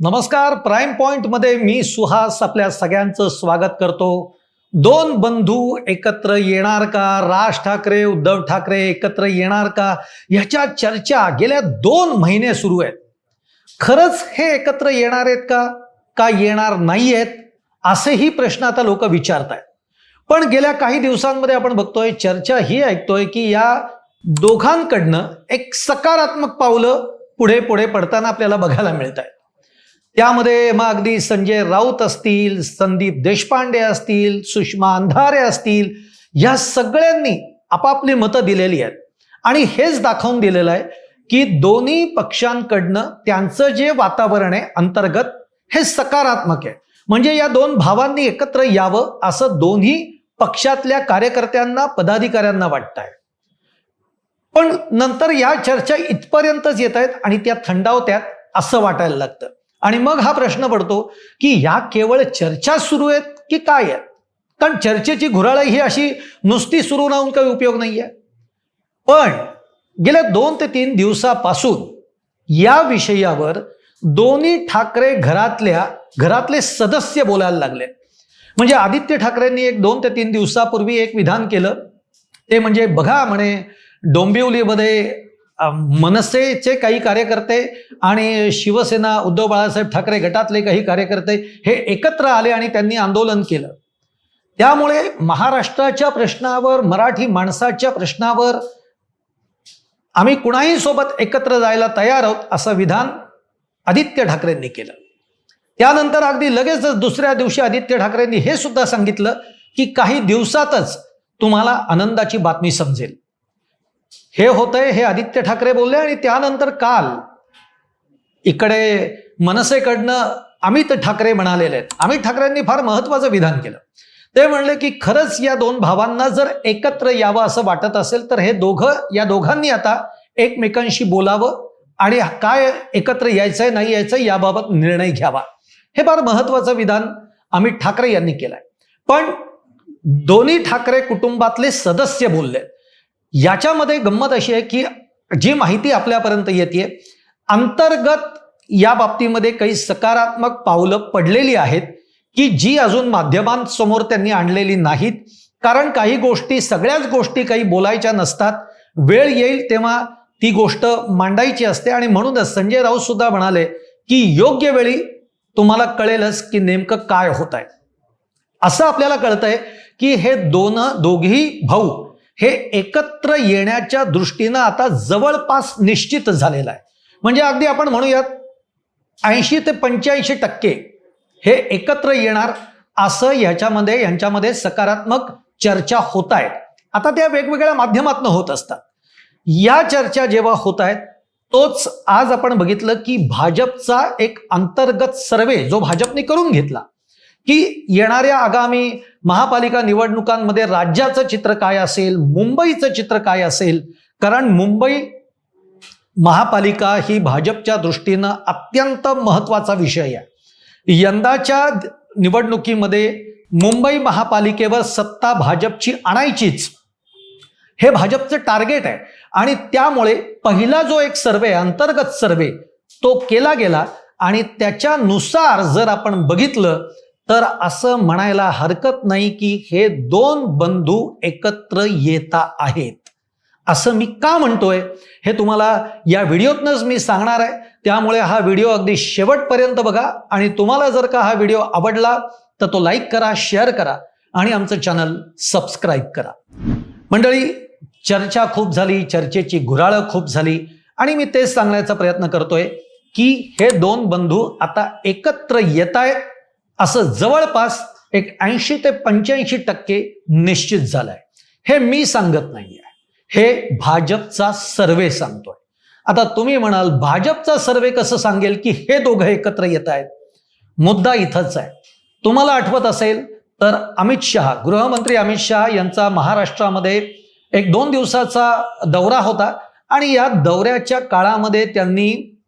नमस्कार प्राईम पॉइंटमध्ये मी सुहास आपल्या सगळ्यांचं स्वागत करतो. दोन बंधू एकत्र येणार का? राज ठाकरे उद्धव ठाकरे एकत्र येणार का? ह्याच्या चर्चा गेल्या दोन महिने सुरू आहेत. खरंच हे एकत्र येणार आहेत का? का येणार नाही आहेत असेही प्रश्न आता लोक विचारत आहेत पण गेल्या काही दिवसांमध्ये आपण बघतोय चर्चा ही ऐकतोय की या दोघांकडनं एक सकारात्मक पावलं पुढे पुढे पडताना आपल्याला बघायला मिळत आहे त्यामध्ये मग अगदी संजय राऊत असतील संदीप देशपांडे असतील सुषमा अंधारे असतील या सगळ्यांनी आपापली मतं दिलेली आहेत. आणि हेच दाखवून दिलेलं आहे की दोन्ही पक्षांकडनं त्यांचं जे वातावरण आहे अंतर्गत हे सकारात्मक आहे. म्हणजे या दोन भावांनी एकत्र यावं असं दोन्ही पक्षातल्या कार्यकर्त्यांना पदाधिकाऱ्यांना वाटत आहे पण नंतर या चर्चा इथपर्यंतच येत आहेत आणि त्या थंडावत्यात असं वाटायला लागतं. आणि मग हा प्रश्न पडतो की या केवळ चर्चा सुरू आहेत की काय आहेत? कारण चर्चेची घुराळं ही अशी नुसती सुरू राहून काही उपयोग नाही आहे पण गेल्या दोन ते तीन दिवसापासून या विषयावर दोन्ही ठाकरे घरातल्या घरातले सदस्य बोलायला लागले. म्हणजे आदित्य ठाकरेंनी एक दोन ते तीन दिवसापूर्वी एक विधान केलं. ते म्हणजे बघा म्हणे डोंबिवलीमध्ये मनसेचे काही कार्यकर्ते आणि शिवसेना उद्धव बाळासाहेब ठाकरे गटातले काही कार्यकर्ते हे एकत्र आले आणि त्यांनी आंदोलन केलं. त्यामुळे महाराष्ट्राच्या प्रश्नावर मराठी माणसाच्या प्रश्नावर आम्ही कुणाही सोबत एकत्र जायला तयार आहोत असं विधान आदित्य ठाकरेंनी केलं. त्यानंतर अगदी लगेचच दुसऱ्या दिवशी आदित्य ठाकरेंनी हे सुद्धा सांगितलं की काही दिवसातच तुम्हाला आनंदाची बातमी समजेल. हे होतंय हे आदित्य ठाकरे बोलले आणि त्यानंतर काल इकडे मनसेकडनं अमित ठाकरे म्हणालेले आहेत. अमित ठाकरेंनी फार महत्वाचं विधान केलं. ते म्हणले की खरंच या दोन भावांना जर एकत्र यावं असं वाटत असेल तर हे दोघं या दोघांनी आता एकमेकांशी बोलावं आणि काय एकत्र यायचंय नाही यायचंय याबाबत निर्णय घ्यावा. हे फार महत्वाचं विधान अमित ठाकरे यांनी केलंय. पण दोन्ही ठाकरे कुटुंबातले सदस्य बोलले याच्यामध्ये गंमत अशी आहे की जी माहिती आपल्यापर्यंत येते अंतर्गत या बाबतीमध्ये काही सकारात्मक पावलं पडलेली आहेत की जी अजून माध्यमांसमोर त्यांनी आणलेली नाहीत. कारण काही गोष्टी सगळ्याच गोष्टी काही बोलायच्या नसतात. वेळ येईल तेव्हा ती गोष्ट मांडायची असते. आणि म्हणूनच संजय राऊत सुद्धा म्हणाले की योग्य वेळी तुम्हाला कळेलच की नेमकं काय होत आहे असं आपल्याला कळतंय की हे दोन दोघी भाऊ हे एकत्र येण्याच्या दृष्टीनं आता जवळपास निश्चित झालेलं आहे. म्हणजे अगदी आपण म्हणूयात ऐंशी ते पंच्याऐंशी टक्के हे एकत्र येणार असं याच्यामध्ये यांच्यामध्ये सकारात्मक चर्चा होत आहेत. आता त्या वेगवेगळ्या माध्यमातून होत असतात. या चर्चा जेव्हा होत आहेत तोच आज आपण बघितलं की भाजपचा एक अंतर्गत सर्वे जो भाजपने करून घेतला की येणाऱ्या आगामी महापालिका निवडणुकांमध्ये राज्याचं चित्र काय असेल मुंबईचं चित्र काय असेल? कारण मुंबई महापालिका ही भाजपच्या दृष्टीनं अत्यंत महत्त्वाचा विषय आहे. यंदाच्या निवडणुकीमध्ये मुंबई महापालिकेवर सत्ता भाजपची आणायचीच. हे भाजपचं टार्गेट आहे. आणि त्यामुळे पहिला जो एक सर्वे अंतर्गत सर्वे तो केला गेला. आणि त्याच्यानुसार जर आपण बघितलं तर असं म्हणायला हरकत नाही की हे दोन बंधू एकत्र येता आहेत. असं मी का म्हणतोय? हे तुम्हाला या व्हिडिओतनंच मी सांगणार आहे. त्यामुळे हा व्हिडिओ अगदी शेवटपर्यंत बघा आणि तुम्हाला जर का हा व्हिडिओ आवडला तर तो लाईक करा शेअर करा आणि आमचं चॅनल सबस्क्राईब करा. मंडळी चर्चा खूप झाली चर्चेची घुराळं खूप झाली आणि मी तेच सांगण्याचा प्रयत्न करतोय की हे दोन बंधू आता एकत्र येत आहेत असं जवळपास एक ऐंशी ते पंच्याऐंशी टक्के निश्चित झालंय. हे मी सांगत नाहीये. हे भाजपचा सर्वे सांगतोय. आता तुम्ही म्हणाल भाजपचा सर्वे कसं सांगेल की हे दोघं एकत्र येत आहेत? मुद्दा इथंच आहे. तुम्हाला आठवत असेल तर अमित शहा गृहमंत्री अमित शहा यांचा महाराष्ट्रामध्ये एक दोन दिवसाचा दौरा होता आणि या दौऱ्याच्या काळामध्ये त्यांनी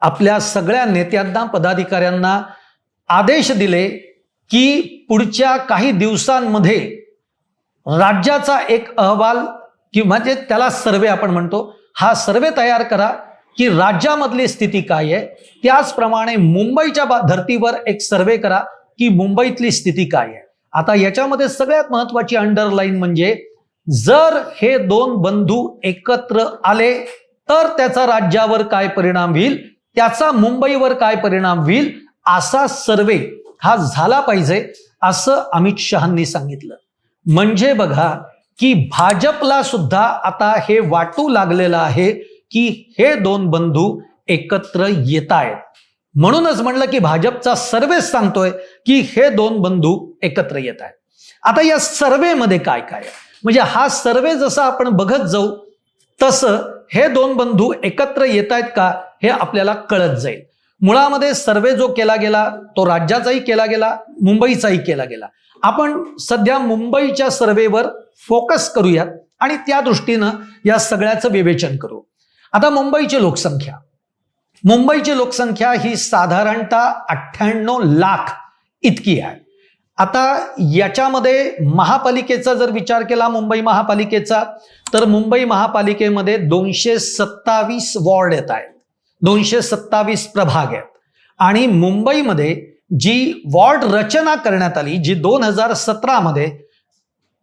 आपल्या सगळ्या नेत्यांना पदाधिकाऱ्यांना आदेश दिले की पुढच्या काही दिवसांमध्ये राज्याचा एक अहवाल किंवा जे त्याला सर्वे आपण म्हणतो हा सर्वे तयार करा की राज्यामधली स्थिती काय आहे. त्याचप्रमाणे मुंबईच्या बा- धर्तीवर एक सर्वे करा की मुंबईतली स्थिती काय आहे. आता याच्यामध्ये सगळ्यात महत्वाची अंडरलाईन म्हणजे जर हे दोन बंधू एकत्र आले तर त्याचा राज्यावर काय परिणाम होईल? त्याचा मुंबईवर काय परिणाम होईल? असा सर्वे हा झाला पाहिजे असं अमित शहांनी सांगितलं. म्हणजे बघा की भाजपला सुद्धा आता हे वाटू लागलेलं आहे की हे दोन बंधू एकत्र येत आहेत म्हणूनच म्हणलं की भाजपचा सर्वेच सांगतोय की हे दोन बंधू एकत्र येत आहेत आता या सर्वेमध्ये काय काय? म्हणजे हा सर्वे जसा आपण बघत जाऊ तसं हे दोन बंधू एकत्र येत आहेत का हे आपल्याला कळत जाईल. मुळामध्ये सर्वे जो केला गेला तो राज्याचाही केला गेला मुंबईचाही केला गेला. आपण सध्या मुंबईच्या सर्वेवर फोकस करूयात आणि त्या दृष्टीनं या सगळ्याचं विवेचन करू. आता मुंबईची लोकसंख्या. मुंबईची लोकसंख्या ही साधारणतः अठ्ठ्याण्णव लाख इतकी आहे. आता याच्यामध्ये महापालिकेचा जर विचार केला मुंबई महापालिकेचा तर मुंबई महापालिकेमध्ये दोनशे सत्तावीस वॉर्ड येत आहेत. दोनशे सत्तावीस प्रभाग आहेत. आणि मुंबईमध्ये जी वॉर्ड रचना करण्यात आली जी दोन हजार सतरामध्ये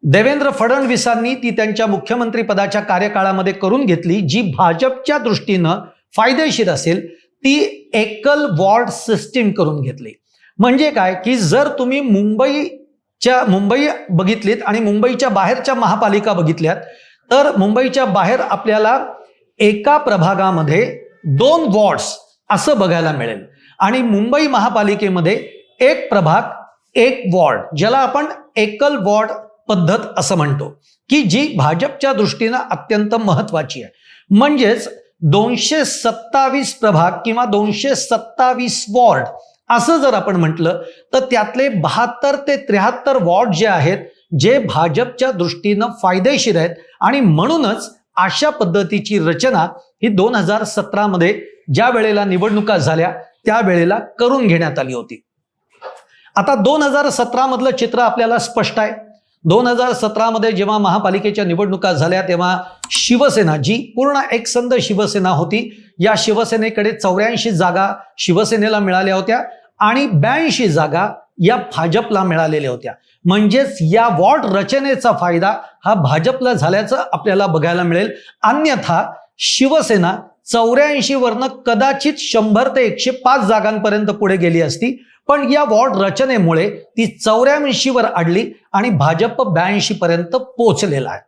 देवेंद्र फडणवीसांनी ती त्यांच्या मुख्यमंत्री पदाच्या कार्यकाळामध्ये करून घेतली जी भाजपच्या दृष्टीनं फायदेशीर असेल ती एकल वॉर्ड सिस्टीम करून घेतली. म्हणजे काय? की जर तुम्ही मुंबईच्या मुंबई बघितलीत आणि मुंबईच्या बाहेरच्या महापालिका बघितल्यात तर मुंबईच्या बाहेर आपल्याला एका प्रभागामध्ये दोन वॉर्ड्स असं बघायला मिळेल. आणि मुंबई महापालिकेमध्ये एक प्रभाग एक वॉर्ड ज्याला आपण एकल वॉर्ड पद्धत असं म्हणतो की जी भाजपच्या दृष्टीनं अत्यंत महत्वाची आहे. म्हणजेच दोनशे सत्तावीस प्रभाग किंवा दोनशे सत्तावीस वॉर्ड असं जर आपण म्हटलं तर त्यातले बहात्तर ते त्र्याहत्तर वॉर्ड जे आहेत जे भाजपच्या दृष्टीनं फायदेशीर आहेत. आणि म्हणूनच अशा पद्धतीची रचना ही दोन हजार सतरामध्ये ज्या वेळेला निवडणुका झाल्या त्यावेळेला करून घेण्यात आली होती. आता दोन हजार सतरा मधलं चित्र आपल्याला स्पष्ट आहे. दोन हजार सतरामध्ये जेव्हा महापालिकेच्या निवडणुका झाल्या तेव्हा शिवसेना जी पूर्ण एकसंध शिवसेना होती या शिवसेनेकडे चौऱ्याऐंशी जागा शिवसेनेला मिळाल्या होत्या आणि ब्याऐंशी जागा या भाजपला मिळालेल्या होत्या. म्हणजेच या वॉर्ड रचनेचा फायदा हा भाजपला झाल्याचं आपल्याला बघायला मिळेल. अन्यथा शिवसेना चौऱ्याऐंशी वरनं कदाचित शंभर ते एकशे पाच जागांपर्यंत पुढे गेली असती. पण या वॉर्ड रचनेमुळे ती चौऱ्याऐंशी वर अडली आणि भाजप ब्याऐंशी पर्यंत पोहोचलेला आहे.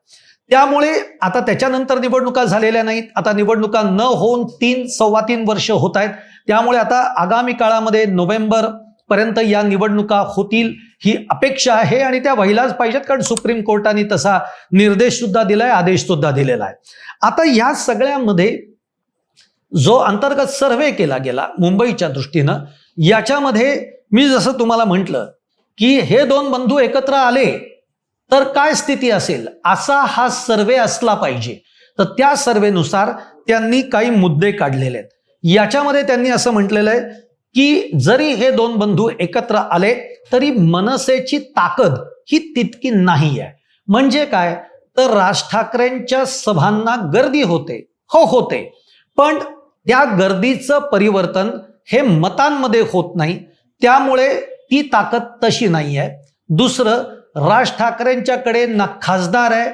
त्यामुळे आता त्याच्यानंतर निवडणुका झालेल्या नाहीत. आता निवडणुका न होऊन तीन सव्वा तीन वर्ष होत आहेत. त्यामुळे आता आगामी काळामध्ये नोव्हेंबर पर्यंत या निवडणुका होतील ही अपेक्षा आहे आणि त्या व्हायलाच पाहिजेत कारण सुप्रीम कोर्टाने तसा निर्देश सुद्धा दिलाय आदेश सुद्धा दिलेला आहे. आता या सगळ्यामध्ये जो अंतर्गत सर्वे केला गेला मुंबईच्या दृष्टीनं याच्यामध्ये मी जसं तुम्हाला म्हटलं की हे दोन बंधू एकत्र आले तर काय स्थिती असेल? असा हा सर्वे असला पाहिजे. तर त्या सर्वेनुसार त्यांनी काही मुद्दे काढलेले आहेत. याच्यामध्ये त्यांनी असं म्हटलेलं आहे की जरी हे दोन बंधू एकत्र आले तरी मनसेची ताकद ही तितकी नाही आहे म्हणजे काय? तर राज ठाकरेंच्या सभांना गर्दी होते. हो होते. पण त्या गर्दीचं परिवर्तन हे मतांमध्ये होत नाही. त्यामुळे ती ताकद तशी नाही आहे दुसरं राज ठाकरेंच्याकडे ना खासदार आहे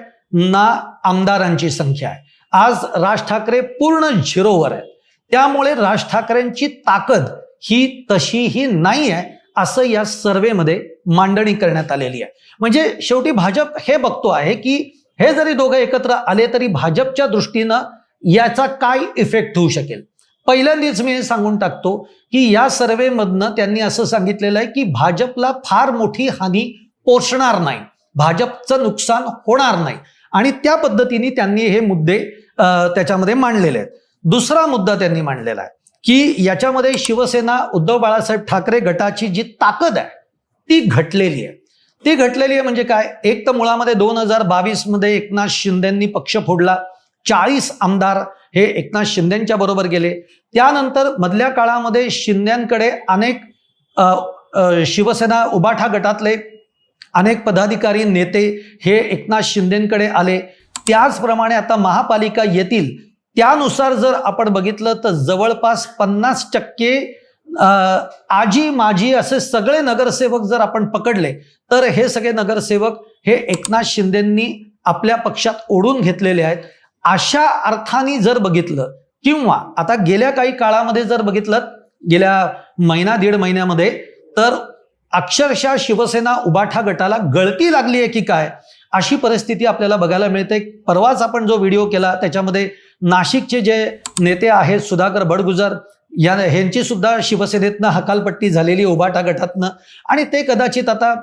ना आमदारांची संख्या आहे. आज राज ठाकरे पूर्ण झिरोवर आहे त्यामुळे राज ठाकरेंची ताकद ही तशीही नाही आहे असं या सर्वेमध्ये मांडणी करण्यात आलेली आहे. म्हणजे शेवटी भाजप हे बघतो आहे की हे जरी दोघं एकत्र आले तरी भाजपच्या दृष्टीनं याचा काय इफेक्ट होऊ शकेल? पहिल्यांदाच मी सांगून टाकतो की या सर्वेमधनं त्यांनी असं सांगितलेलं आहे की भाजपला फार मोठी हानी पोचणार नाही. भाजपचं नुकसान होणार नाही. आणि त्या पद्धतीने त्यांनी हे मुद्दे त्याच्यामध्ये मांडलेले आहेत. दुसरा मुद्दा त्यांनी मांडलेला आहे. की याच्यामध्ये शिवसेना उद्धव बाळासाहेब ठाकरे गटाची जी ताकद आहे ती घटलेली आहे. ती घटलेली आहे म्हणजे काय? एक तर मुळामध्ये दोन हजार बावीसमध्ये एकनाथ शिंदेंनी पक्ष फोडला. चाळीस आमदार हे एकनाथ शिंदेच्या बरोबर गेले. त्यानंतर मधल्या काळामध्ये शिंद्यांकडे अनेक शिवसेना उबाठा गटातले अनेक पदाधिकारी नेते हे एकनाथ शिंदेकडे आले. त्याचप्रमाणे आता महापालिका येतील त्यानुसार जर आपण बघितलं तर जवळपास पन्नास टक्के आजी माजी असे सगळे नगरसेवक जर आपण पकडले तर हे सगळे नगरसेवक हे एकनाथ शिंदेंनी आपल्या पक्षात ओढून घेतलेले आहेत. अशा अर्थाने जर बघितलं किंवा आता गेल्या काही काळामध्ये जर बघितलं गेल्या महिना दीड महिन्यामध्ये तर अक्षरशः शिवसेना उबाठा गटाला गळती लागली आहे की काय? अशी परिस्थिती आपल्याला बघायला मिळते. परवाच आपण जो व्हिडिओ केला त्याच्यामध्ये नाशिकचे जे नेते आहेत सुधाकर बडगुजर या ह्यांची सुद्धा शिवसेनेतनं हकालपट्टी झालेली ओबाटा गटातनं. आणि ते कदाचित आता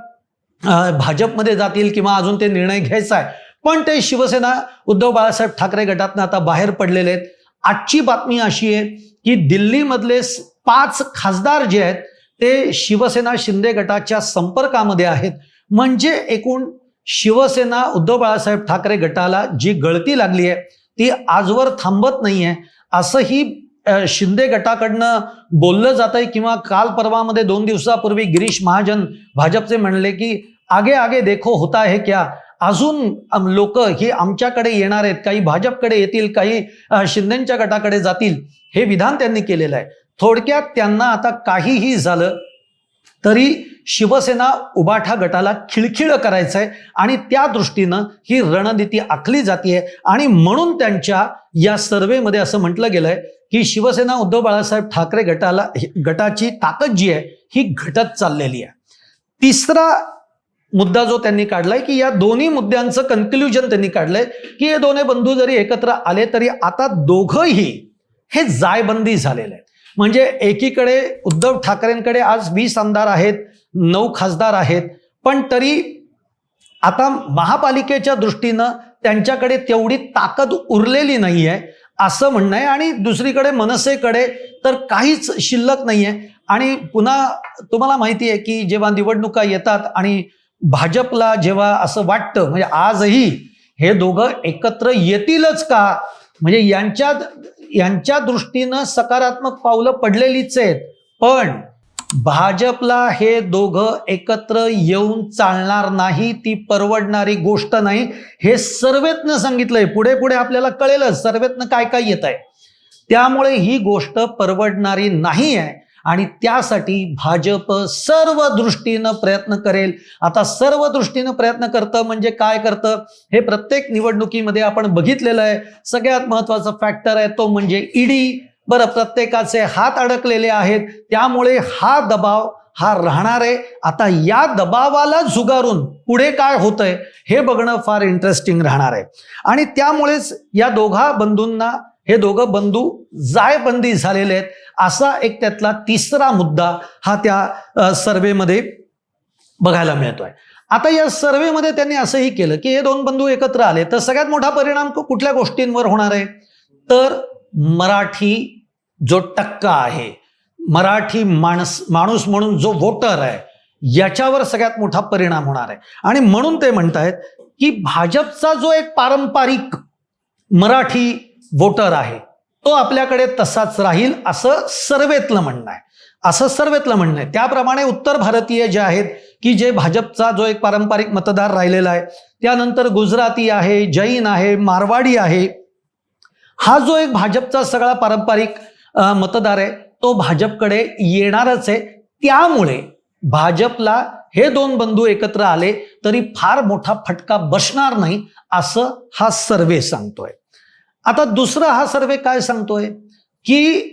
भाजपमध्ये जातील किंवा अजून ते निर्णय घ्यायचा आहे. पण ते शिवसेना उद्धव बाळासाहेब ठाकरे गटातनं आता बाहेर पडलेले आहेत. आजची बातमी अशी आहे की दिल्लीमधले पाच खासदार जे आहेत ते शिवसेना शिंदे गटाच्या संपर्कामध्ये आहेत. म्हणजे एकूण शिवसेना उद्धव बाळासाहेब ठाकरे गटाला जी गळती लागली आहे ती आजवर थांबत नाहीये. असंही शिंदे गटाकडनं बोललं जात आहे किंवा काल परवामध्ये दोन दिवसापूर्वी गिरीश महाजन भाजपचे म्हणले की आगे आगे देखो होता आहे क्या? अजून लोक ही आमच्याकडे येणार आहेत. काही भाजपकडे येतील काही शिंदेच्या गटाकडे जातील. हे विधान त्यांनी केलेलं आहे. थोडक्यात त्यांना आता काहीही झालं तरी शिवसेना उबाठा गटाला खिळखिळ करायचं आहे आणि त्या दृष्टीनं ही रणनीती आखली जाते आणि म्हणून त्यांच्या या सर्वेमध्ये असं म्हटलं गेलंय की शिवसेना उद्धव बाळासाहेब ठाकरे गटाला गटाची ताकद जी आहे ही घटत चाललेली आहे. तिसरा मुद्दा जो त्यांनी काढलाय की या दोन्ही मुद्द्यांचं कन्क्ल्युजन त्यांनी काढलंय की हे दोन्ही बंधू जरी एकत्र आले तरी आता दोघंही हे जायबंदी झालेलं आहे. म्हणजे एकीकडे उद्धव ठाकरेंकडे आज वीस आमदार आहेत नऊ खासदार आहेत. पण तरी आता महापालिकेच्या दृष्टीनं त्यांच्याकडे तेवढी ताकद उरलेली नाही आहे असं म्हणणं आहे. आणि दुसरीकडे मनसेकडे तर काहीच शिल्लक नाही आहे आणि पुन्हा तुम्हाला माहिती आहे की जेव्हा निवडणुका येतात आणि भाजपला जेव्हा असं वाटतं म्हणजे आजही हे दोघं एकत्र येतीलच का? म्हणजे यांच्या यांच्या दृष्टीनं सकारात्मक पावलं पडलेलीच आहेत. पण भाजपला हे दोघं एकत्र येऊन चालणार नाही ती परवडणारी गोष्ट नाही. हे सर्वेतनं सांगितलंय. पुढे पुढे आपल्याला कळेलच सर्वेतनं काय काय येत आहे त्यामुळे ही गोष्ट परवडणारी नाही आहे आणि त्यासाठी भाजप सर्व दृष्टीनं प्रयत्न करेल. आता सर्व दृष्टीनं प्रयत्न करतं म्हणजे काय करतं? हे प्रत्येक निवडणुकीमध्ये आपण बघितलेलं आहे. सगळ्यात महत्त्वाचा फॅक्टर आहे तो म्हणजे ईडी बरं प्रत्येकाचे हात अडकलेले आहेत. त्यामुळे हा दबाव हा राहणार आहे. आता या दबावाला झुगारून पुढे काय होतंय हे बघणं फार इंटरेस्टिंग राहणार आहे. आणि त्यामुळेच या दोघा बंधूंना हे दोघं बंधू जायबंदी झालेले आहेत. असा एक त्यातला तिसरा मुद्दा हा त्या सर्वेमध्ये बघायला मिळतोय. आता या सर्वेमध्ये त्यांनी असंही केलं की हे दोन बंधू एकत्र आले तर सगळ्यात मोठा परिणाम कुठल्या गोष्टींवर होणार आहे? तर मराठी जो टक्का आहे. मराठी माणस माणूस म्हणून जो वोटर आहे याच्यावर सगळ्यात मोठा परिणाम होणार आहे. आणि म्हणून ते म्हणतायत की भाजपचा जो एक पारंपरिक मराठी वोटर आहे तो आपल्याकडे तसाच राहील असं सर्वेतलं म्हणणं आहे. असं सर्वेतलं म्हणणं आहे. त्याप्रमाणे उत्तर भारतीय जे आहेत की जे भाजपचा जो एक पारंपरिक मतदार राहिलेला आहे त्यानंतर गुजराती आहे जैन आहे मारवाडी आहे हा जो एक भाजपचा सगळा पारंपरिक मतदार आहे तो भाजपकडे येणारच आहे. त्यामुळे भाजपला हे दोन बंधू एकत्र आले तरी फार मोठा फटका बसणार नाही असं हा सर्वे सांगतोय. आता दुसरा हा सर्वे काय सांगतोय? की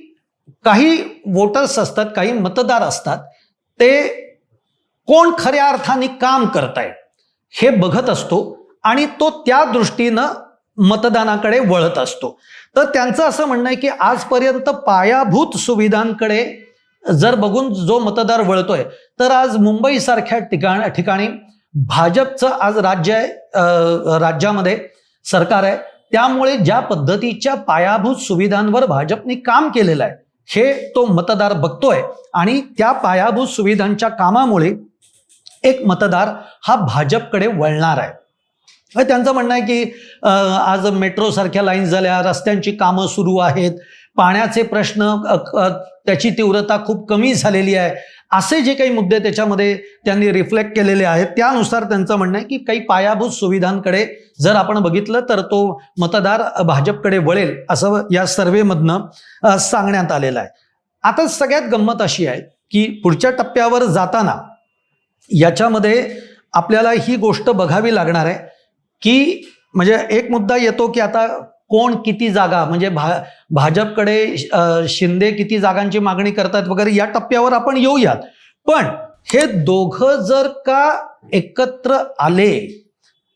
काही वोटर्स असतात काही मतदार असतात ते कोण खऱ्या अर्थाने काम करताय हे बघत असतो आणि तो त्या दृष्टीनं मतदानाकडे वळत असतो. तर त्यांचं असं म्हणणं आहे की आजपर्यंत पायाभूत सुविधांकडे जर बघून जो मतदार वळतोय तर आज मुंबईसारख्या ठिकाण ठिकाणी भाजपचं आज राज्य आहे राज्यामध्ये सरकार आहे. त्यामुळे ज्या पद्धतीच्या पायाभूत सुविधांवर भाजपने काम केलेलं आहे हे तो मतदार बघतोय आणि त्या पायाभूत सुविधांच्या कामामुळे एक मतदार हा भाजपकडे वळणार आहे. त्यांचं म्हणणं आहे की आज मेट्रो सारख्या लाईन झाल्या रस्त्यांची कामं सुरू आहेत पाण्याचे प्रश्न त्याची तीव्रता खूप कमी झालेली आहे असे जे काही मुद्दे त्याच्यामध्ये त्यांनी रिफ्लेक्ट केलेले आहेत त्यानुसार त्यांचं म्हणणं आहे की काही पायाभूत सुविधांकडे जर आपण बघितलं तर तो मतदार भाजपकडे वळेल असं या सर्वेमधनं सांगण्यात आलेलं आहे. आता सगळ्यात गंमत अशी आहे की पुढच्या टप्प्यावर जाताना याच्यामध्ये आपल्याला ही गोष्ट बघावी लागणार आहे की म्हणजे एक मुद्दा येतो की आता कोण किती जागा म्हणजे भा भाजपकडे शिंदे किती जागांची मागणी करतात वगैरे या टप्प्यावर आपण येऊयात. पण हे दोघं जर का एकत्र आले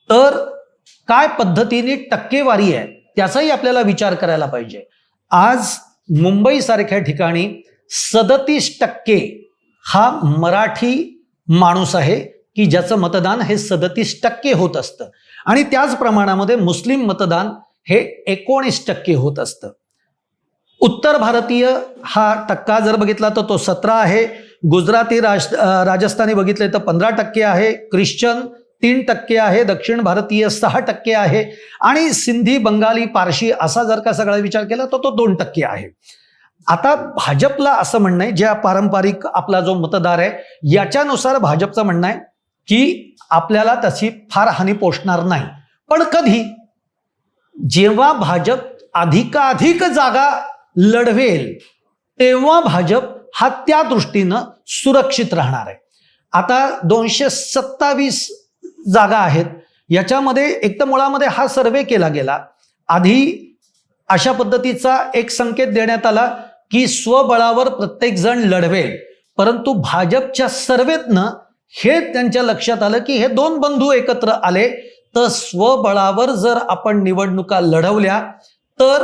तर काय पद्धतीने टक्केवारी आहे त्याचाही आपल्याला विचार करायला पाहिजे. आज मुंबईसारख्या ठिकाणी सदतीस टक्के हा मराठी माणूस आहे की ज्याचं मतदान हे सदतीस टक्के होत असतं. आणि त्याच प्रमाणामध्ये मुस्लिम मतदान हे एकोणीस टक्के होत असतं. उत्तर भारतीय हा टक्का जर बघितला तर तो सतरा आहे. गुजराती राज राजस्थानी बघितले तर पंधरा टक्के आहे. ख्रिश्चन तीन टक्के आहे. दक्षिण भारतीय सहा टक्के आहे. आणि सिंधी बंगाली पारशी असा जर का सगळा विचार केला तर तो दोन टक्के आहे. आता भाजपला असं म्हणणं आहे ज्या पारंपरिक आपला जो मतदार आहे याच्यानुसार भाजपचं म्हणणं आहे की आपल्याला तशी फार हानी पोचणार नाही. पण कधी? जेव्हा भाजप अधिकाधिक जागा लढवेल तेव्हा भाजप हा त्या दृष्टीनं सुरक्षित राहणार आहे. आता दोनशे सत्तावीस जागा आहेत. याच्यामध्ये एक तर मुळामध्ये हा सर्वे केला गेला. आधी अशा पद्धतीचा एक संकेत देण्यात आला की स्वबळावर प्रत्येक जण लढवेल. परंतु भाजपच्या सर्वेतनं हे त्यांच्या लक्षात आलं की हे दोन बंधू एकत्र आले. तर स्वबळावर जर आपण निवडणुका लढवल्या तर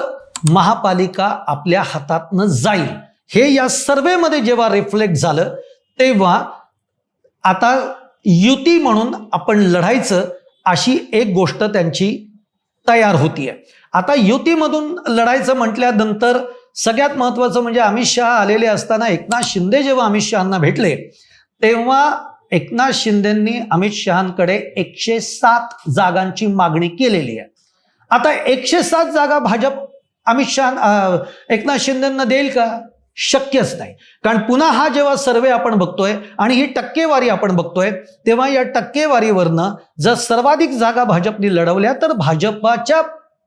महापालिका आपल्या हातातनं जाईल. हे या सर्वेमध्ये जेव्हा रिफ्लेक्ट झालं तेव्हा आता युती म्हणून आपण लढायचं अशी एक गोष्ट त्यांची तयार होतीये. आता युतीमधून लढायचं म्हटल्यानंतर सगळ्यात महत्वाचं म्हणजे अमित शहा आलेले असताना एकनाथ शिंदे जेव्हा अमित शहांना भेटले तेव्हा एकनाथ शिंदेंनी अमित शहांकडे एकशे सात जागांची मागणी केलेली आहे. आता एकशे सात जागा भाजप अमित शहा एकनाथ शिंदेंना देईल का? शक्यच नाही. कारण पुन्हा हा जेव्हा सर्वे आपण बघतोय आणि ही टक्केवारी आपण बघतोय तेव्हा या टक्केवारीवरनं जर सर्वाधिक जागा भाजपने लढवल्या तर भाजपाच्या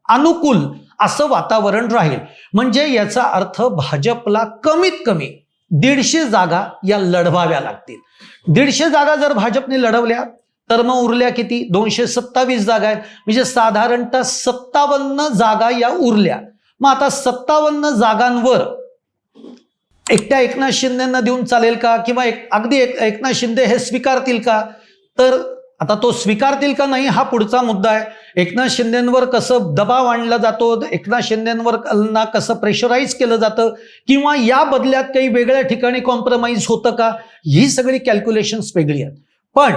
अनुकूल असं वातावरण राहील. म्हणजे याचा अर्थ भाजपला कमीत कमी दीडशे जागा या लढवाव्या लागतील. दीडशे जागा जर भाजपने लढवल्या तर मग उरल्या किती? दोनशे सत्तावीस जागा आहेत. म्हणजे साधारणतः सत्तावन्न जागा या उरल्या. मग आता सत्तावन्न जागांवर एकट्या एकनाथ शिंदेना देऊन चालेल का? किंवा एक अगदी एक एकनाथ शिंदे हे स्वीकारतील का? तर आता तो स्वीकारतील का नाही हा पुढचा मुद्दा आहे. एकनाथ शिंदेंवर कसं दबाव आणला जातो एकनाथ शिंदेंवर ना कसं प्रेशराईज केलं जातं किंवा या बदल्यात काही वेगळ्या ठिकाणी कॉम्प्रोमाइज होतं का? ही सगळी कॅल्क्युलेशन्स वेगळी आहेत. पण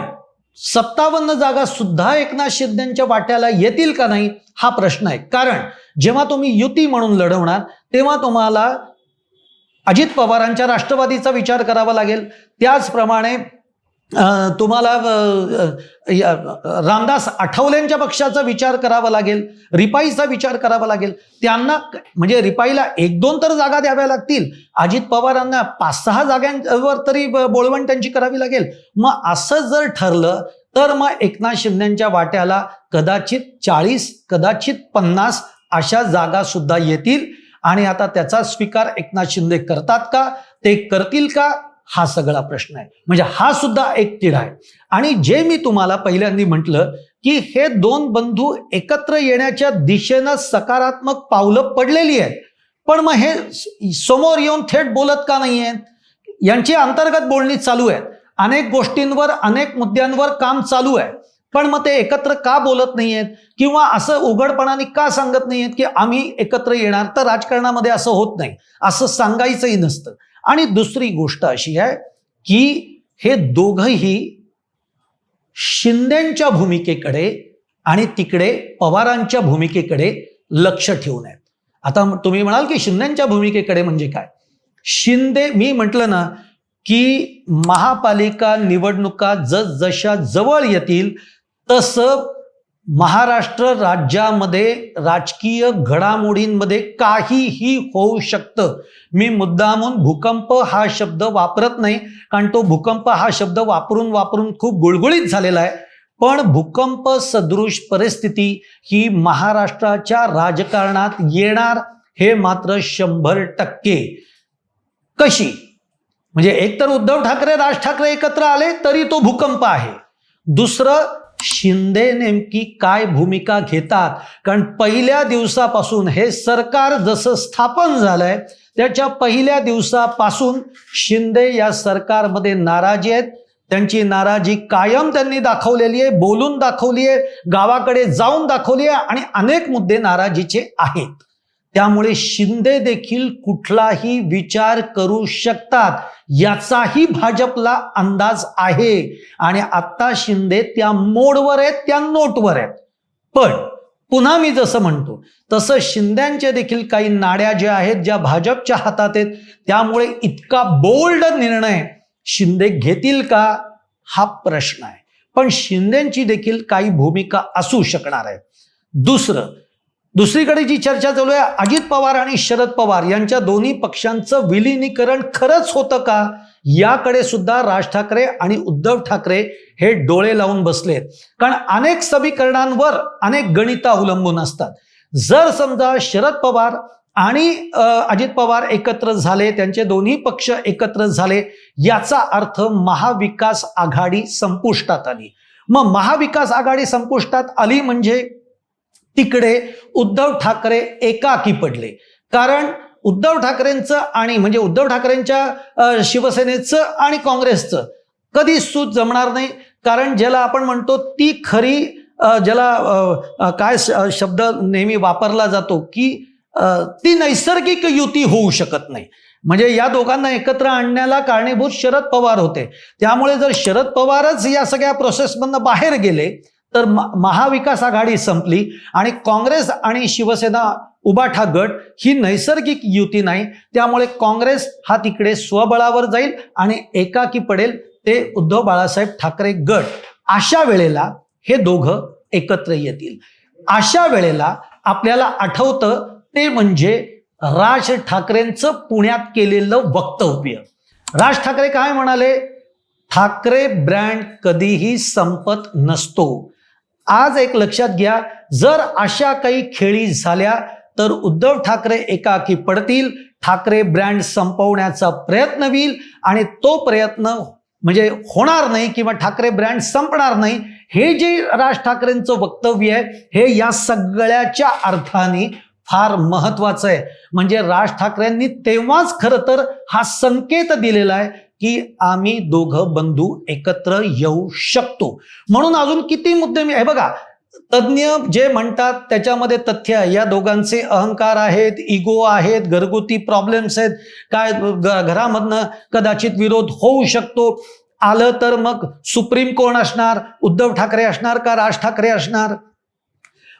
सत्तावन्न जागा सुद्धा एकनाथ शिंदेच्या वाट्याला येतील का नाही हा प्रश्न आहे. कारण जेव्हा तुम्ही युती म्हणून लढवणार तेव्हा तुम्हाला अजित पवारांच्या राष्ट्रवादीचा विचार करावा लागेल. त्याचप्रमाणे तुम्हाला रामदास आठवलेंच्या पक्षाचा विचार करावा लागेल रिपाईचा विचार करावा लागेल. त्यांना म्हणजे रिपाईला एक दोन तर जागा द्याव्या लागतील. अजित पवारांना पाच सहा जागांवर तरी ब- बोळवण त्यांची करावी लागेल. मग असं जर ठरलं तर मग एकनाथ शिंदेच्या वाट्याला कदाचित चाळीस कदाचित पन्नास अशा जागा सुद्धा येतील. आणि आता त्याचा स्वीकार एकनाथ शिंदे करतात का? ते करतील का? हा सगळा प्रश्न आहे. म्हणजे हा सुद्धा एक तिढा आहे. आणि जे मी तुम्हाला पहिल्यांदा म्हटलं की हे दोन बंधू एकत्र येण्याच्या दिशेनं सकारात्मक पावलं पडलेली आहेत. पण मग हे समोर येऊन थेट बोलत का नाही आहेत? यांची अंतर्गत बोलणी चालू आहेत. अनेक गोष्टींवर अनेक मुद्द्यांवर काम चालू आहे. पण मग ते एकत्र का बोलत नाहीयेत किंवा असं उघडपणाने का सांगत नाहीयेत की आम्ही एकत्र येणार? तर राजकारणामध्ये असं होत नाही. असं सांगायचंही नसतं. आणि दुसरी गोष्ट अशी आहे की हे दोघंही शिंदेच्या भूमिकेकडे आणि तिकडे पवारांच्या भूमिकेकडे लक्ष ठेवून आहेत. आता तुम्ही म्हणाल की शिंदेच्या भूमिकेकडे म्हणजे काय? शिंदे मी म्हटलं ना की महापालिका निवडणुका जसजशा जवळ येतील तसं महाराष्ट्र राज्यामध्ये राजकीय घडामोडींमध्ये काहीही होऊ शकतं. मी मुद्दामून भूकंप हा शब्द वापरत नाही कारण तो भूकंप हा शब्द वापरून वापरून खूप गुळगुळीत झालेला आहे. पण भूकंप सदृश परिस्थिती ही महाराष्ट्राच्या राजकारणात येणार हे मात्र शंभर टक्के. कशी? म्हणजे एकतर उद्धव ठाकरे राज ठाकरे एकत्र आले तरी तो भूकंप आहे. दुसरं शिंदे नेमकी काय भूमिका घेतात? कारण पहिल्या दिवसापासून हे सरकार जसं स्थापन झालंय त्याच्या पहिल्या दिवसापासून शिंदे या सरकारमध्ये नाराजी आहेत. त्यांची नाराजी कायम त्यांनी दाखवलेली आहे बोलून दाखवली आहे गावाकडे जाऊन दाखवली आहे आणि अनेक मुद्दे नाराजीचे आहेत. त्यामुळे शिंदे देखील कुठलाही विचार करू शकतात याचाही भाजपला अंदाज आहे. आणि आता शिंदे त्या मोडवर आहेत त्या नोटवर आहेत. पण पुन्हा मी जसं म्हणतो तसं शिंद्यांच्या देखील काही नाड्या ज्या आहेत ज्या भाजपच्या हातात आहेत त्यामुळे इतका बोल्ड निर्णय शिंदे घेतील का? हा प्रश्न आहे. पण शिंदेची देखील काही भूमिका असू शकणार आहे. दुसरं दुसरीकडे जी चर्चा चालू आहे अजित पवार आणि शरद पवार यांच्या दोन्ही पक्षांचं विलिनीकरण खरंच होतं का? याकडे सुद्धा राज ठाकरे आणि उद्धव ठाकरे हे डोळे लावून बसलेत कारण अनेक समीकरणांवर अनेक गणित अवलंबून असतात. जर समजा शरद पवार आणि अजित पवार एकत्र झाले त्यांचे दोन्ही पक्ष एकत्र झाले याचा अर्थ महाविकास आघाडी संपुष्टात आली. मग महाविकास आघाडी संपुष्टात आली म्हणजे तिकडे उद्धव ठाकरे एकाकी पडले. कारण उद्धव ठाकरेंचं आणि म्हणजे उद्धव ठाकरेंच्या शिवसेनेचं आणि काँग्रेसचं कधी सूत जमणार नाही. कारण ज्याला आपण म्हणतो ती खरी ज्याला काय शब्द नेहमी वापरला जातो की ती नैसर्गिक युती होऊ शकत नाही. म्हणजे या दोघांना एकत्र आणण्याला कारणीभूत शरद पवार होते. त्यामुळे जर शरद पवारच या सगळ्या प्रोसेसमधनं बाहेर गेले तर महाविकास आघाडी संपली आणि काँग्रेस आणि शिवसेना उबाठा गट ही नैसर्गिक युती नाही. त्यामुळे काँग्रेस हा तिकडे स्वबळावर जाईल आणि एकाकी पडेल ते उद्धव बाळासाहेब ठाकरे गट. अशा वेळेला हे दोघं एकत्र येतील. अशा वेळेला आपल्याला आठवतं ते म्हणजे राज ठाकरेंचं पुण्यात केलेलं वक्तव्य. राज ठाकरे काय म्हणाले? ठाकरे ब्रँड कधीही संपत नसतो. आज एक लक्षात घ्या जर अशा काही खेळी झाल्या तर उद्धव ठाकरे एकाकी पडतील ठाकरे ब्रँड संपवण्याचा प्रयत्न होईल आणि तो प्रयत्न म्हणजे होणार नाही किंवा ठाकरे ब्रँड संपणार नाही हे जे राज ठाकरेंचं वक्तव्य आहे हे या सगळ्याच्या अर्थाने फार महत्वाचं आहे. म्हणजे राज ठाकरेंनी तेव्हाच खरं तर हा संकेत दिलेला आहे की आम्ही दोघं बंधू एकत्र येऊ शकतो. म्हणून अजून किती मुद्दे मी हे बघा तज्ज्ञ जे म्हणतात त्याच्यामध्ये तथ्य आहे. या दोघांचे अहंकार आहेत इगो आहेत घरगुती प्रॉब्लेम्स आहेत. काय घ- घरामधनं कदाचित विरोध होऊ शकतो. आलं तर मग सुप्रीम कोण असणार? उद्धव ठाकरे असणार का राज ठाकरे असणार?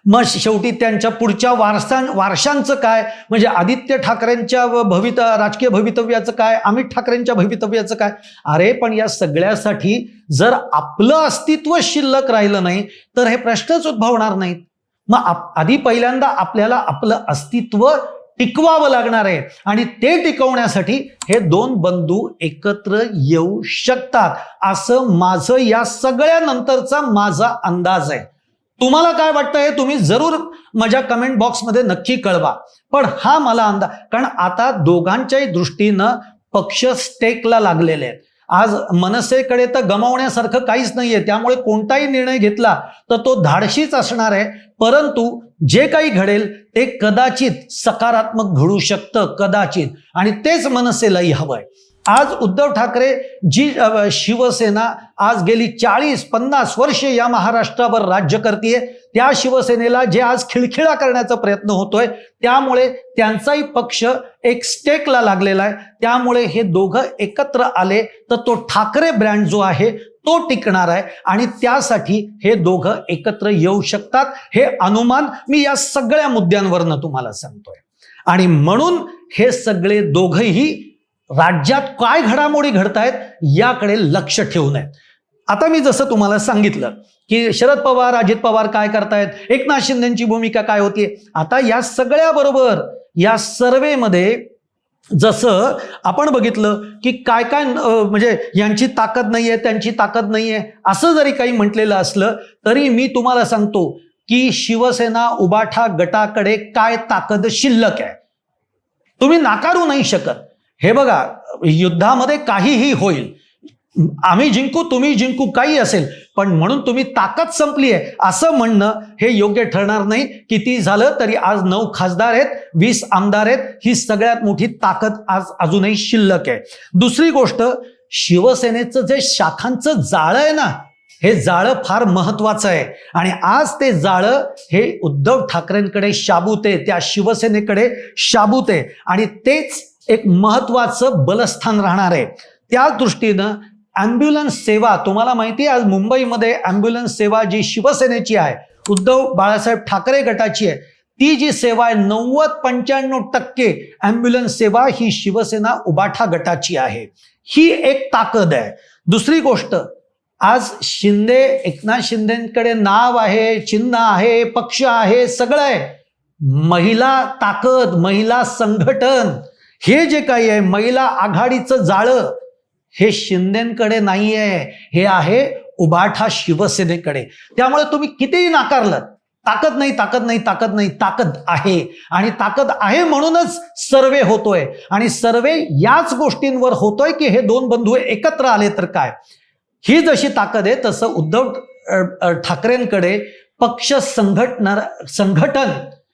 मग शेवटी त्यांच्या पुढच्या वारसां वारशांचं काय? म्हणजे आदित्य ठाकरेंच्या भवित राजकीय भवितव्याचं काय? अमित ठाकरेंच्या भवितव्याचं काय? अरे पण या सगळ्यासाठी जर आपलं अस्तित्व शिल्लक राहिलं नाही तर हे प्रश्नच उद्भवणार नाहीत. मग आप- आधी पहिल्यांदा आपल्याला आपलं अस्तित्व टिकवावं लागणार आहे. आणि ते टिकवण्यासाठी हे दोन बंधू एकत्र येऊ शकतात. असं माझं या सगळ्यानंतरचा माझा अंदाज आहे. तुम्हाला काय वाटतं हे तुम्ही जरूर माझ्या कमेंट बॉक्समध्ये नक्की कळवा. पण हा मला अंदाज कारण आता दोघांच्याही दृष्टीनं पक्ष स्टेकला लागलेले आहेत. आज मनसेकडे तर गमावण्यासारखं काहीच नाहीये. त्यामुळे कोणताही निर्णय घेतला तर तो धाडशीच असणार आहे. परंतु जे काही घडेल ते कदाचित सकारात्मक घडू शकतं कदाचित. आणि तेच मनसेलाही हवंय. आज उद्धव ठाकरे जी शिवसेना आज गेली चाळीस पन्नास वर्षे या महाराष्ट्रावर राज्य करते त्या शिवसेनेला जे आज खिळखिळा करण्याचा प्रयत्न होतोय त्यामुळे त्यांचाही पक्ष एक स्टेकला लागलेला आहे. त्यामुळे हे दोघं एकत्र आले तर तो ठाकरे ब्रँड जो आहे तो टिकणार आहे आणि त्यासाठी हे दोघं एकत्र येऊ शकतात. हे अनुमान मी या सगळ्या मुद्द्यांवरनं तुम्हाला सांगतोय. आणि म्हणून हे सगळे दोघंही राज्यात काय घडामोडी घडतायत याकडे लक्ष ठेवून नये. आता मी जसं तुम्हाला सांगितलं की शरद पवार अजित पवार काय करतायत एकनाथ शिंदेची भूमिका काय होती आता या सगळ्या बरोबर या सर्वेमध्ये जसं आपण बघितलं की काय काय म्हणजे यांची ताकद नाहीये त्यांची ताकद नाहीये असं जरी काही म्हटलेलं असलं तरी मी तुम्हाला सांगतो की शिवसेना उबाठा गटाकडे काय ताकद शिल्लक आहे. तुम्ही नाकारू नाही शकत. हे बघा युद्धामध्ये काहीही होईल. आम्ही जिंकू तुम्ही जिंकू काही असेल पण म्हणून तुम्ही ताकद संपली आहे असं म्हणणं हे योग्य ठरणार नाही. किती झालं तरी आज नऊ खासदार आहेत वीस आमदार आहेत. ही सगळ्यात मोठी ताकद आज अजूनही शिल्लक आहे. दुसरी गोष्ट शिवसेनेचं जे शाखांचं जाळं आहे ना हे जाळं फार महत्वाचं आहे. आणि आज ते जाळं हे उद्धव ठाकरेंकडे शाबूत आहे त्या शिवसेनेकडे शाबूत आहे. आणि तेच एक महत्वाचं बलस्थान राहणार आहे. त्या दृष्टीनं ॲम्ब्युलन्स सेवा तुम्हाला माहिती आहे आज मुंबईमध्ये ॲम्ब्युलन्स सेवा जी शिवसेनेची आहे उद्धव बाळासाहेब ठाकरे गटाची आहे ती जी सेवा आहे नव्वद पंच्याण्णव टक्के ॲम्ब्युलन्स सेवा ही शिवसेना उबाठा गटाची आहे. ही एक ताकद आहे. दुसरी गोष्ट आज शिंदे एकनाथ शिंदेकडे नाव आहे चिन्ह आहे पक्ष आहे सगळं आहे. महिला ताकद महिला संघटन हे जे काही आहे महिला आघाडीचं जाळं हे शिंदेकडे नाही आहे हे आहे उभाठा शिवसेनेकडे. त्यामुळे तुम्ही कितीही नाकारलं ताकद नाही ताकद नाही ताकद नाही ताकद आहे. आणि ताकद आहे म्हणूनच सर्वे होतोय. आणि सर्वे याच गोष्टींवर होतोय की हे दोन बंधू एकत्र आले तर काय? ही जशी ताकद आहे तसं उद्धव ठाकरेंकडे पक्ष संघटना संघटन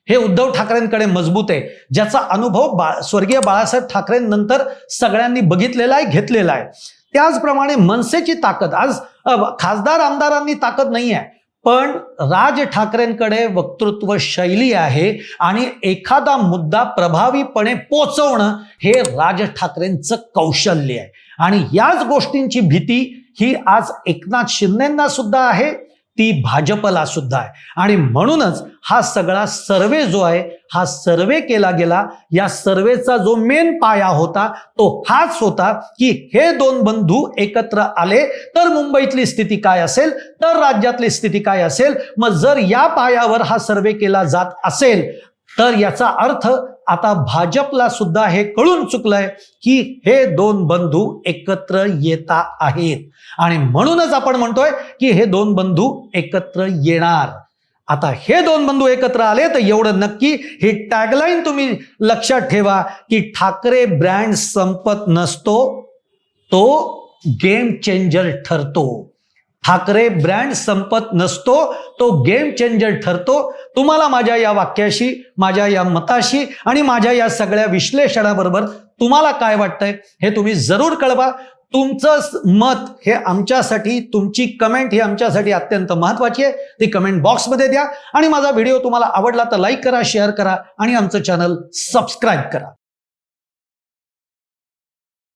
हे उद्धव ठाकरेंकडे मजबूत आहे. ज्याचा अनुभव बा स्वर्गीय बाळासाहेब ठाकरेंनंतर सगळ्यांनी बघितलेला आहे घेतलेला आहे. त्याचप्रमाणे मनसेची ताकद आज खासदार आमदारांनी ताकद नाही आहे पण राज ठाकरेंकडे वक्तृत्व शैली आहे आणि एखादा मुद्दा प्रभावीपणे पोचवणं हे राज ठाकरेंचं कौशल्य आहे. आणि याच गोष्टींची भीती ही आज एकनाथ शिंदेंना सुद्धा आहे. ती भाजपला सुद्धा आहे. आणि म्हणूनच हा सगळा सर्वे जो आहे हा सर्वे केला गेला या सर्वेचा जो मेन पाया होता तो हाच होता की हे दोन बंधू एकत्र आले तर मुंबईतली स्थिती काय असेल तर राज्यातली स्थिती काय असेल मग जर या पायावर हा सर्वे केला जात असेल तर याचा अर्थ आता भाजपला सुद्धा हे कळून चुकलंय की हे दोन बंधू एकत्र येता आहेत. आणि म्हणूनच आपण म्हणतोय की हे दोन बंधू एकत्र येणार. आता हे दोन बंधू एकत्र आले तर एवढं नक्की ही टॅगलाईन तुम्ही लक्षात ठेवा की ठाकरे ब्रँड संपत नसतो तो गेम चेंजर ठरतो. ठाकरे ब्रँड संपत नसतो तो गेम चेंजर ठरतो. तुम्हाला माझ्या या वाक्याशी माझ्या या मताशी आणि माझ्या या सगळ्या विश्लेषणाबरोबर तुम्हाला काय वाटतंय हे तुम्ही जरूर कळवा. तुमचं मत हे आमच्यासाठी तुमची कमेंट ही आमच्यासाठी अत्यंत महत्वाची आहे. ती कमेंट बॉक्समध्ये द्या. आणि माझा व्हिडिओ तुम्हाला आवडला तर लाईक करा शेअर करा आणि आमचं चॅनल सबस्क्राईब करा.